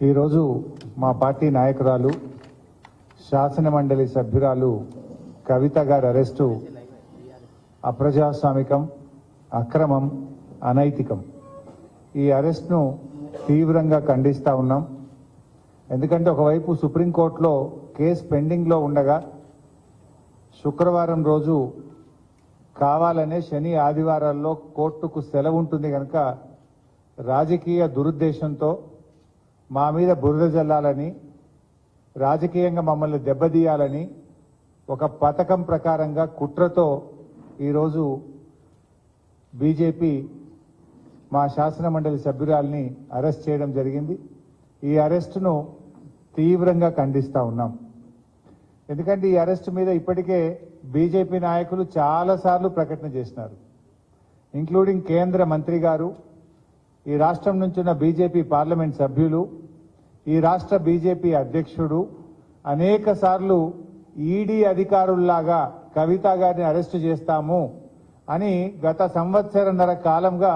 ఈరోజు మా పార్టీ నాయకురాలు శాసన మండలి సభ్యురాలు కవిత గారి అరెస్టు అప్రజాస్వామికం అక్రమం అనైతికం. ఈ అరెస్ట్ను తీవ్రంగా ఖండిస్తూ ఉన్నాం. ఎందుకంటే ఒకవైపు సుప్రీంకోర్టులో కేసు పెండింగ్లో ఉండగా శుక్రవారం రోజు కావాలనే శని ఆదివారాల్లో కోర్టుకు సెలవు ఉంటుంది కనుక రాజకీయ దురుద్దేశంతో మా మీద బురద జల్లాలని రాజకీయంగా మమ్మల్ని దెబ్బతీయాలని ఒక పథకం ప్రకారంగా కుట్రతో ఈరోజు బీజేపీ మా శాసనమండలి సభ్యురాల్ని అరెస్ట్ చేయడం జరిగింది. ఈ అరెస్టును తీవ్రంగా ఖండిస్తూ ఉన్నాం. ఎందుకంటే ఈ అరెస్ట్ మీద ఇప్పటికే బీజేపీ నాయకులు చాలాసార్లు ప్రకటన చేసినారు. ఇంక్లూడింగ్ కేంద్ర మంత్రి గారు ఈ రాష్ట్రం నుంచున్న బీజేపీ పార్లమెంట్ సభ్యులు ఈ రాష్ట్ర బీజేపీ అధ్యక్షుడు అనేక సార్లు ఈడీ అధికారుల్లాగా కవిత గారిని అరెస్టు చేస్తాము అని గత సంవత్సరన్నర కాలంగా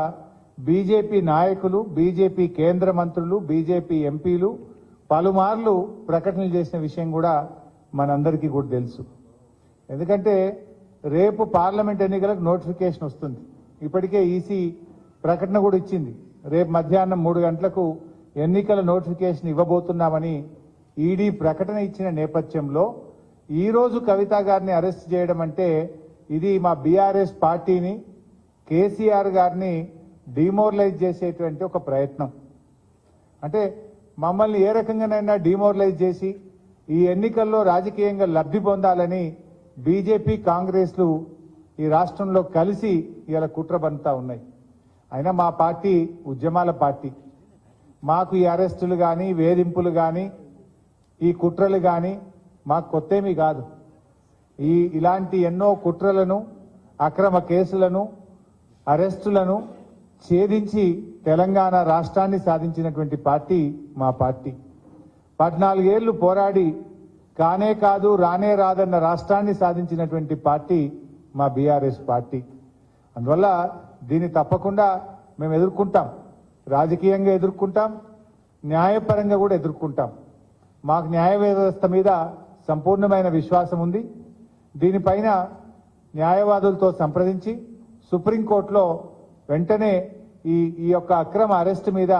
బీజేపీ నాయకులు బీజేపీ కేంద్ర మంత్రులు బీజేపీ ఎంపీలు పలుమార్లు ప్రకటనలు చేసిన విషయం కూడా మనందరికీ కూడా తెలుసు. ఎందుకంటే రేపు పార్లమెంట్ ఎన్నికలకు నోటిఫికేషన్ వస్తుంది. ఇప్పటికే ఈసీ ప్రకటన కూడా ఇచ్చింది. రేపు మధ్యాహ్నం మూడు గంటలకు ఎన్నికల నోటిఫికేషన్ ఇవ్వబోతున్నామని ఈడీ ప్రకటన ఇచ్చిన నేపథ్యంలో ఈరోజు కవిత గారిని అరెస్ట్ చేయడం అంటే ఇది మా బీఆర్ఎస్ పార్టీని కేసీఆర్ గారిని డిమోరలైజ్ చేసేటువంటి ఒక ప్రయత్నం. అంటే మమ్మల్ని ఏ రకంగానైనా డిమోరలైజ్ చేసి ఈ ఎన్నికల్లో రాజకీయంగా లబ్ధి పొందాలని బీజేపీ కాంగ్రెస్లు ఈ రాష్ట్రంలో కలిసి ఇలా కుట్ర బంతా ఉన్నాయి. అయినా మా పార్టీ ఉద్యమాల పార్టీ. మాకు ఈ అరెస్టులు కానీ వేధింపులు కానీ ఈ కుట్రలు కానీ మాకు కొత్తేమీ కాదు. ఈ ఇలాంటి ఎన్నో కుట్రలను అక్రమ కేసులను అరెస్టులను ఛేదించి తెలంగాణ రాష్ట్రాన్ని సాధించినటువంటి పార్టీ మా పార్టీ. పద్నాలుగేళ్ళు పోరాడి కానే కాదు రానే రాదన్న రాష్ట్రాన్ని సాధించినటువంటి పార్టీ మా బీఆర్ఎస్ పార్టీ. అందువల్ల దీన్ని తప్పకుండా మేము ఎదుర్కొంటాం. రాజకీయంగా ఎదుర్కొంటాం న్యాయపరంగా కూడా ఎదుర్కొంటాం. మాకు న్యాయ వ్యవస్థ మీద సంపూర్ణమైన విశ్వాసం ఉంది. దీనిపైన న్యాయవాదులతో సంప్రదించి సుప్రీంకోర్టులో వెంటనే ఈ ఈ యొక్క అక్రమ అరెస్ట్ మీద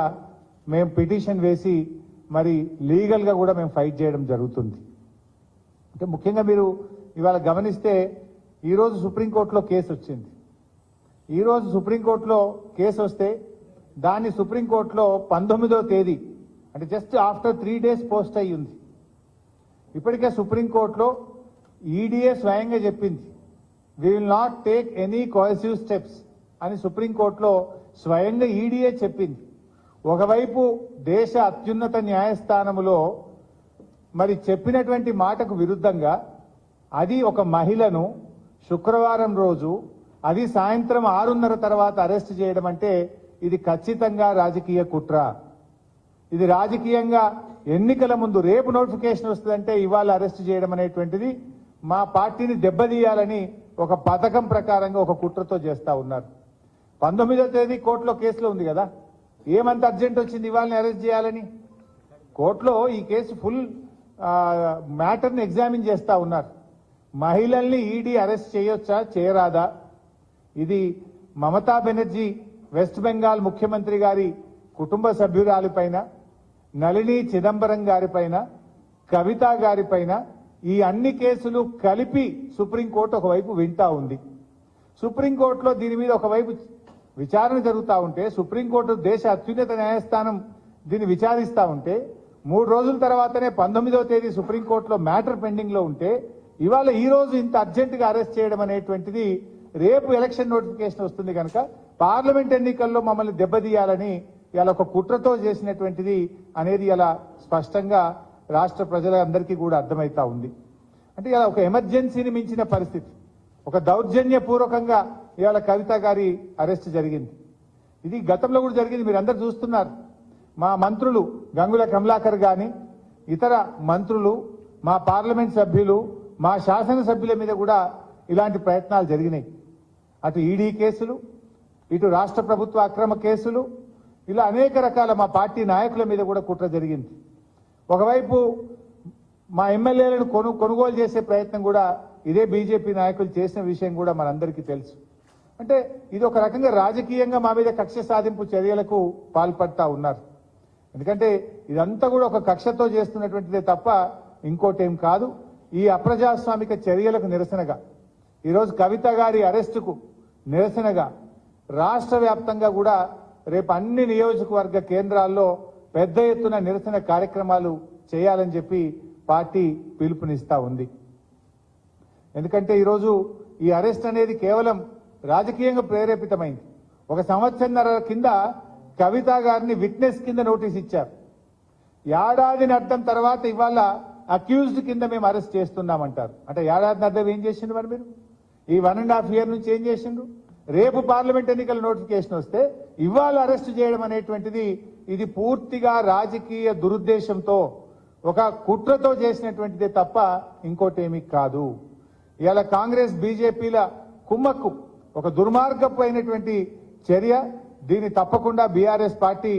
మేము పిటిషన్ వేసి మరి లీగల్గా కూడా మేము ఫైట్ చేయడం జరుగుతుంది. అంటే ముఖ్యంగా మీరు ఇవాళ గమనిస్తే ఈరోజు సుప్రీంకోర్టులో కేసు వచ్చింది. ఈరోజు సుప్రీంకోర్టులో కేసు వస్తే దాన్ని సుప్రీంకోర్టులో పంతొమ్మిదో తేదీ అంటే just after three days post అయ్యింది ఇప్పటికే సుప్రీంకోర్టులో ఈడీఏ స్వయంగా చెప్పింది we will not take any coercive steps అని సుప్రీంకోర్టులో స్వయంగా ఈడీఏ చెప్పింది. ఒకవైపు దేశ అత్యున్నత న్యాయస్థానములో మరి చెప్పినటువంటి మాటకు విరుద్ధంగా అది ఒక మహిళను శుక్రవారం రోజు అది సాయంత్రం ఆరున్నర తర్వాత అరెస్ట్ చేయడం అంటే ఇది ఖచ్చితంగా రాజకీయ కుట్ర. ఇది రాజకీయంగా ఎన్నికల ముందు రేపు నోటిఫికేషన్ వస్తుందంటే ఇవాళ అరెస్ట్ చేయడం అనేటువంటిది మా పార్టీని దెబ్బతీయాలని ఒక పథకం ప్రకారంగా ఒక కుట్రతో చేస్తా ఉన్నారు. పంతొమ్మిదో తేదీ కోర్టులో కేసులో ఉంది కదా. ఏమంత అర్జెంట్ వచ్చింది ఇవాళని అరెస్ట్ చేయాలని? కోర్టులో ఈ కేసు ఫుల్ మ్యాటర్ని ఎగ్జామిన్ చేస్తా ఉన్నారు. మహిళల్ని ఈడీ అరెస్ట్ చేయొచ్చా? చేయరాదా? ఇది మమతా బెనర్జీ వెస్ట్ బెంగాల్ ముఖ్యమంత్రి గారి కుటుంబ సభ్యురాలిపైన నళిని చిదంబరం గారిపైన కవిత గారిపైన ఈ అన్ని కేసులు కలిపి సుప్రీంకోర్టు ఒకవైపు వింటా ఉంది. సుప్రీంకోర్టులో దీని మీద ఒకవైపు విచారణ జరుగుతూ ఉంటే సుప్రీంకోర్టు దేశ అత్యున్నత న్యాయస్థానం దీన్ని విచారిస్తా ఉంటే మూడు రోజుల తర్వాతనే పంతొమ్మిదవ తేదీ సుప్రీంకోర్టులో మ్యాటర్ పెండింగ్లో ఉంటే ఇవాళ ఈ రోజు ఇంత అర్జెంటుగా అరెస్ట్ చేయడం అనేటువంటిది రేపు ఎలక్షన్ నోటిఫికేషన్ వస్తుంది కనుక పార్లమెంట్ ఎన్నికల్లో మమ్మల్ని దెబ్బతీయాలని ఇలా ఒక కుట్రతో చేసినటువంటిది అనేది ఇలా స్పష్టంగా రాష్ట్ర ప్రజలందరికీ కూడా అర్థమవుతా ఉంది. అంటే ఇలా ఒక ఎమర్జెన్సీని మించిన పరిస్థితి. ఒక దౌర్జన్యపూర్వకంగా ఇవాళ కవిత గారి అరెస్ట్ జరిగింది. ఇది గతంలో కూడా జరిగింది. మీరు అందరు చూస్తున్నారు. మా మంత్రులు గంగుల కమలాకర్ గాని ఇతర మంత్రులు మా పార్లమెంట్ సభ్యులు మా శాసనసభ్యుల మీద కూడా ఇలాంటి ప్రయత్నాలు జరిగినాయి. అటు ఈడీ కేసులు ఇటు రాష్ట్ర ప్రభుత్వ అక్రమ కేసులు ఇలా అనేక రకాల మా పార్టీ నాయకుల మీద కూడా కుట్ర జరిగింది. ఒకవైపు మా ఎమ్మెల్యేలను కొను కొనుగోలు చేసే ప్రయత్నం కూడా ఇదే బీజేపీ నాయకులు చేసిన విషయం కూడా మనందరికీ తెలుసు. అంటే ఇది ఒక రకంగా రాజకీయంగా మా మీద కక్ష సాధింపు చర్యలకు పాల్పడతా ఉన్నారు. ఎందుకంటే ఇదంతా కూడా ఒక కక్షతో చేస్తున్నటువంటిదే తప్ప ఇంకోటేం కాదు. ఈ అప్రజాస్వామిక చర్యలకు నిరసనగా ఈరోజు కవిత గారి అరెస్టుకు నిరసనగా రాష్ట్ర వ్యాప్తంగా కూడా రేపు అన్ని నియోజకవర్గ కేంద్రాల్లో పెద్ద ఎత్తున నిరసన కార్యక్రమాలు చేయాలని చెప్పి పార్టీ పిలుపునిస్తా ఉంది. ఎందుకంటే ఈరోజు ఈ అరెస్ట్ అనేది కేవలం రాజకీయంగా ప్రేరేపితమైంది. ఒక సంవత్సరంన్నర కింద కవిత గారిని విట్నెస్ కింద నోటీస్ ఇచ్చారు. ఏడాది అర్థం తర్వాత ఇవాళ అక్యూజ్డ్ కింద మేము అరెస్ట్ చేస్తున్నామంటారు. అంటే ఏడాది అర్థం ఏం చేసిండ్రు మరి మీరు? ఈ వన్ అండ్ హాఫ్ ఇయర్ నుంచి ఏం చేసిండ్రు? రేపు పార్లమెంట్ ఎన్నికల నోటిఫికేషన్ వస్తే ఇవాళ అరెస్ట్ చేయడం అనేటువంటిది ఇది పూర్తిగా రాజకీయ దురుద్దేశంతో ఒక కుట్రతో చేసినటువంటిదే తప్ప ఇంకోటేమీ కాదు. ఇవాళ కాంగ్రెస్ బీజేపీల కుమ్మక్కు ఒక దుర్మార్గపు అయినటువంటి చర్య దీన్ని తప్పకుండా బీఆర్ఎస్ పార్టీ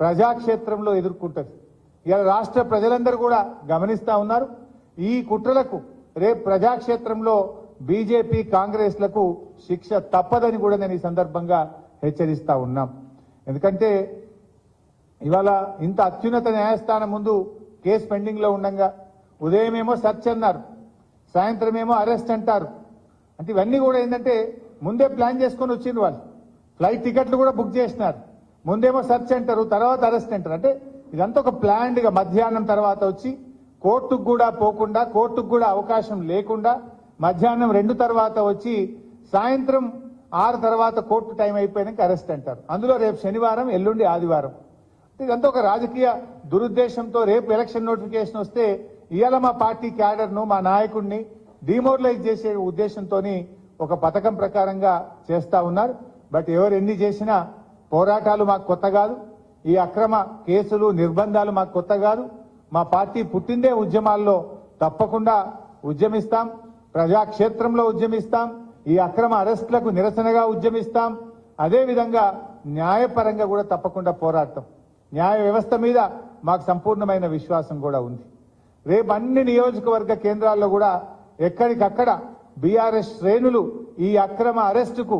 ప్రజాక్షేత్రంలో ఎదుర్కొంటది. ఇవాళ రాష్ట్ర ప్రజలందరూ కూడా గమనిస్తా ఉన్నారు ఈ కుట్రలకు రేపు ప్రజాక్షేత్రంలో బీజేపీ కాంగ్రెస్లకు శిక్ష తప్పదని కూడా నేను ఈ సందర్భంగా హెచ్చరిస్తా ఉన్నాం. ఎందుకంటే ఇవాళ ఇంత అత్యున్నత న్యాయస్థానం ముందు కేసు పెండింగ్లో ఉండగా ఉదయమేమో సెర్చ్ అన్నారు సాయంత్రం ఏమో అరెస్ట్ అంటారు. అంటే ఇవన్నీ కూడా ఏంటంటే ముందే ప్లాన్ చేసుకొని వచ్చిండ్రు వాళ్ళు. ఫ్లైట్ టికెట్లు కూడా బుక్ చేసినారు. ముందేమో సెర్చ్ అంటారు తర్వాత అరెస్ట్ అంటారు. అంటే ఇదంతా ఒక ప్లాన్డ్గా మధ్యాహ్నం తర్వాత వచ్చి కోర్టుకు కూడా పోకుండా కోర్టుకు కూడా అవకాశం లేకుండా మధ్యాహ్నం రెండు తర్వాత వచ్చి సాయంత్రం ఆరు తర్వాత కోర్టు టైం అయిపోయినాక అరెస్ట్ అంటారు. అందులో రేపు శనివారం ఎల్లుండి ఆదివారం. ఇదంతా ఒక రాజకీయ దురుద్దేశంతో రేపు ఎలక్షన్ నోటిఫికేషన్ వస్తే ఇవాళ మా పార్టీ క్యాడర్ను మా నాయకుడిని డిమోరలైజ్ చేసే ఉద్దేశంతో ఒక పథకం ప్రకారంగా చేస్తా ఉన్నారు. బట్ ఎవరు ఎన్ని చేసినా పోరాటాలు మాకు కొత్త కాదు. ఈ అక్రమ కేసులు నిర్బంధాలు మాకు కొత్త కాదు. మా పార్టీ పుట్టిందే ఉద్యమాల్లో తప్పకుండా ఉద్యమిస్తాం. ప్రజాక్షేత్రంలో ఉద్యమిస్తాం ఈ అక్రమ అరెస్టులకు నిరసనగా ఉద్యమిస్తాం. అదేవిధంగా న్యాయపరంగా కూడా తప్పకుండా పోరాడతాం. న్యాయ వ్యవస్థ మీద మాకు సంపూర్ణమైన విశ్వాసం కూడా ఉంది. రేపు అన్ని నియోజకవర్గ కేంద్రాల్లో కూడా ఎక్కడికక్కడ బీఆర్ఎస్ శ్రేణులు ఈ అక్రమ అరెస్టుకు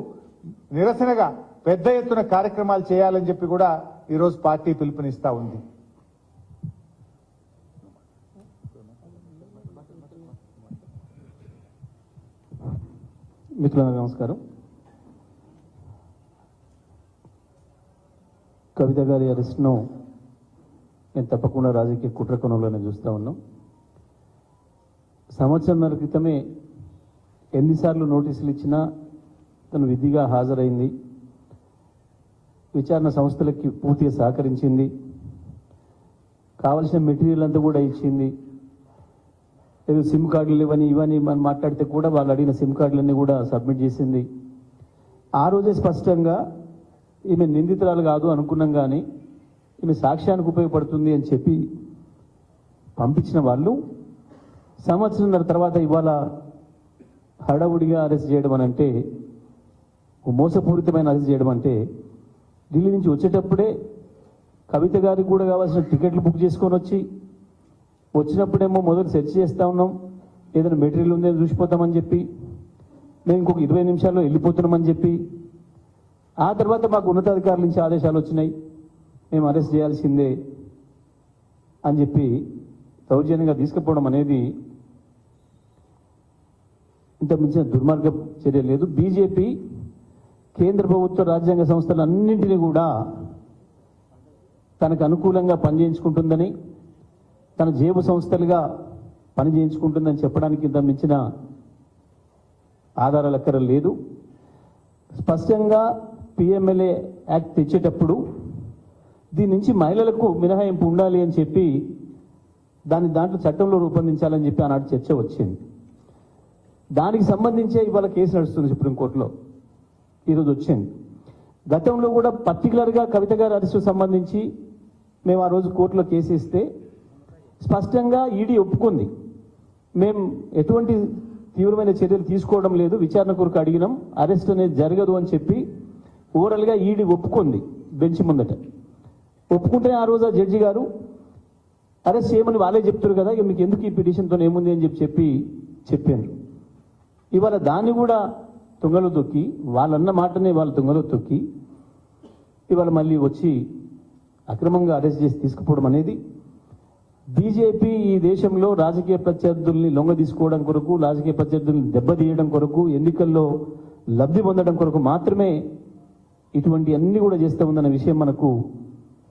నిరసనగా పెద్ద ఎత్తున కార్యక్రమాలు చేయాలని చెప్పి కూడా ఈరోజు పార్టీ పిలుపునిస్తా ఉంది. మిత్రులకు నమస్కారం. కవిత గారి అరెస్ట్ను నేను తప్పకుండా రాజకీయ కుట్ర కోణంలోనే చూస్తూ ఉన్నాం. సంవత్సరంన్నర క్రితమే ఎన్నిసార్లు నోటీసులు ఇచ్చినా తను విధిగా హాజరైంది. విచారణ సంస్థలకి పూర్తిగా సహకరించింది. కావలసిన మెటీరియల్ అంతా కూడా ఇచ్చింది. ఏదో సిమ్ కార్డులు ఇవని ఇవని మనం మాట్లాడితే కూడా వాళ్ళు అడిగిన సిమ్ కార్డులన్నీ కూడా సబ్మిట్ చేసింది. ఆ రోజే స్పష్టంగా ఈమె నిందితురాలు కాదు అనుకున్నాం కానీ ఈమె సాక్ష్యానికి ఉపయోగపడుతుంది అని చెప్పి పంపించిన వాళ్ళు సంవత్సరంన్నర తర్వాత ఇవాళ హడావుడిగా అరెస్ట్ చేయడం అని అంటే మోసపూరితమైన అరెస్ట్ చేయడం అంటే ఢిల్లీ నుంచి వచ్చేటప్పుడే కవిత గారికి కూడా కావాల్సిన టికెట్లు బుక్ చేసుకొని వచ్చి వచ్చినప్పుడేమో మొదలు సెర్చ్ చేస్తా ఉన్నాం. ఏదైనా మెటీరియల్ ఉందేమో చూసిపోతామని చెప్పి మేము ఇంకొక ఇరవై నిమిషాల్లో వెళ్ళిపోతున్నామని చెప్పి. ఆ తర్వాత మాకు ఉన్నతాధికారుల నుంచి ఆదేశాలు వచ్చినాయి. మేము అరెస్ట్ చేయాల్సిందే అని చెప్పి దౌర్జన్యంగా తీసుకుపోవడం అనేది ఇంత మించిన దుర్మార్గ చర్య లేదు. బీజేపీ కేంద్ర ప్రభుత్వ రాజ్యాంగ సంస్థలన్నింటినీ కూడా తనకు అనుకూలంగా పనిచేయించుకుంటుందని తన జేబు సంస్థలుగా పని చేయించుకుంటుందని చెప్పడానికి ఇంత మించిన ఆధారాలు ఎక్కడ లేదు. స్పష్టంగా పిఎంఎల్ఏ యాక్ట్ తెచ్చేటప్పుడు దీని నుంచి మహిళలకు మినహాయింపు ఉండాలి అని చెప్పి దాన్ని దాంట్లో చట్టంలో రూపొందించాలని చెప్పి ఆనాడు చర్చ వచ్చింది. దానికి సంబంధించే ఇవాళ కేసు నడుస్తుంది సుప్రీంకోర్టులో ఈరోజు వచ్చింది. గతంలో కూడా పర్టికులర్గా కవిత గారి అరెస్టు సంబంధించి మేము ఆ రోజు కోర్టులో కేసు ఇస్తే స్పష్టంగా ఈడీ ఒప్పుకుంది. మేము ఎటువంటి తీవ్రమైన చర్యలు తీసుకోవడం లేదు. విచారణ కొరకు అడిగినాం. అరెస్ట్ అనేది జరగదు అని చెప్పి ఓవరాల్గా ఈడీ ఒప్పుకుంది బెంచ్ ముందట. ఒప్పుకుంటే ఆ రోజు ఆ జడ్జి గారు అరెస్ట్ చేయమని వాళ్ళే చెప్తారు కదా ఇక మీకు ఎందుకు ఈ పిటిషన్తో ఏముంది? అని చెప్పి చెప్పి చెప్పారు ఇవాళ దాన్ని కూడా తుంగలో తొక్కి వాళ్ళన్న మాటనే వాళ్ళు తుంగలో తొక్కి ఇవాళ మళ్ళీ వచ్చి అక్రమంగా అరెస్ట్ చేసి తీసుకుపోవడం అనేది బీజేపీ ఈ దేశంలో రాజకీయ ప్రత్యర్థుల్ని లొంగ తీసుకోవడం కొరకు రాజకీయ ప్రత్యర్థుల్ని దెబ్బతీయడం కొరకు ఎన్నికల్లో లబ్ధి పొందడం కొరకు మాత్రమే ఇటువంటి అన్ని కూడా చేస్తూ ఉందన్న విషయం మనకు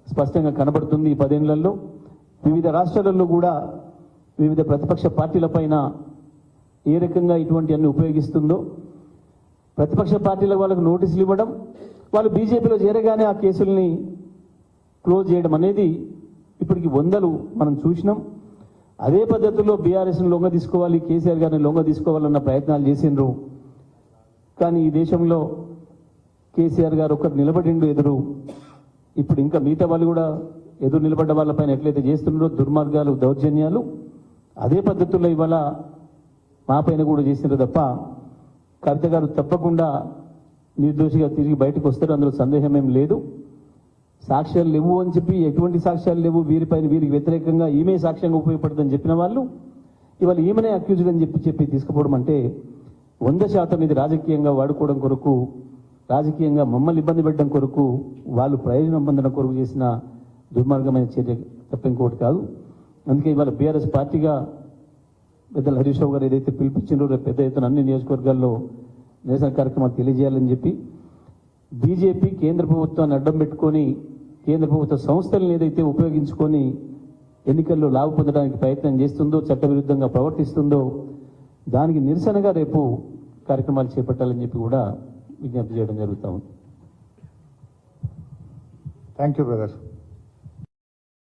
స్పష్టంగా కనబడుతుంది ఈ పదేళ్ళలో. వివిధ రాష్ట్రాలలో కూడా వివిధ ప్రతిపక్ష పార్టీలపైన ఏ రకంగా ఇటువంటి అన్ని ఉపయోగిస్తుందో ప్రతిపక్ష పార్టీల వాళ్ళకు నోటీసులు ఇవ్వడం వాళ్ళు బీజేపీలో చేరగానే ఆ కేసుల్ని క్లోజ్ చేయడం అనేది ఇప్పటికి వందలు మనం చూసినాం. అదే పద్ధతిలో బీఆర్ఎస్ని లొంగ తీసుకోవాలి కేసీఆర్ గారిని లొంగ తీసుకోవాలన్న ప్రయత్నాలు చేసిండ్రు. కానీ ఈ దేశంలో కేసీఆర్ గారు ఒక్కరు నిలబడిండు ఎదురు. ఇప్పుడు ఇంకా మిగతా వాళ్ళు కూడా ఎదురు నిలబడ్డ వాళ్ళపైన ఎట్లయితే చేస్తున్నారో దుర్మార్గాలు దౌర్జన్యాలు అదే పద్ధతుల్లో ఇవాళ మా పైన కూడా చేసినారు తప్ప కవిత గారు తప్పకుండా నిర్దోషిగా తిరిగి బయటకు వస్తారు. అందులో సందేహం ఏం లేదు. సాక్ష్యాలు లేవు అని చెప్పి ఎటువంటి సాక్ష్యాలు లేవు? వీరిపైన వీరికి వ్యతిరేకంగా ఈమె సాక్ష్యంగా ఉపయోగపడుతుందని చెప్పిన వాళ్ళు ఇవాళ ఈమెనే అక్యూజ్డ్ అని చెప్పి చెప్పి తీసుకుపోవడం అంటే వంద శాతం ఇది రాజకీయంగా వాడుకోవడం కొరకు రాజకీయంగా మమ్మల్ని ఇబ్బంది పెట్టడం కొరకు వాళ్ళు ప్రయోజనం పొందడం కొరకు చేసిన దుర్మార్గమైన చర్య తప్ప ఇంకోటి కాదు. అందుకే ఇవాళ బీఆర్ఎస్ పార్టీగా పెద్దల హరీష్ రావు గారు ఏదైతే పిలిపించారో రేపు పెద్ద ఎత్తున అన్ని నియోజకవర్గాల్లో నిరసన కార్యక్రమాలు తెలియజేయాలని చెప్పి బీజేపీ కేంద్ర ప్రభుత్వాన్ని అడ్డం పెట్టుకొని కేంద్ర ప్రభుత్వ సంస్థలను ఏదైతే ఉపయోగించుకొని ఎన్నికల్లో లాభ పొందడానికి ప్రయత్నం చేస్తుందో చట్టవిరుద్ధంగా ప్రవర్తిస్తుందో దానికి నిరసనగా రేపు కార్యక్రమాలు చేపట్టాలని చెప్పి కూడా విజ్ఞప్తి చేయడం జరుగుతా ఉంది. Thank you brother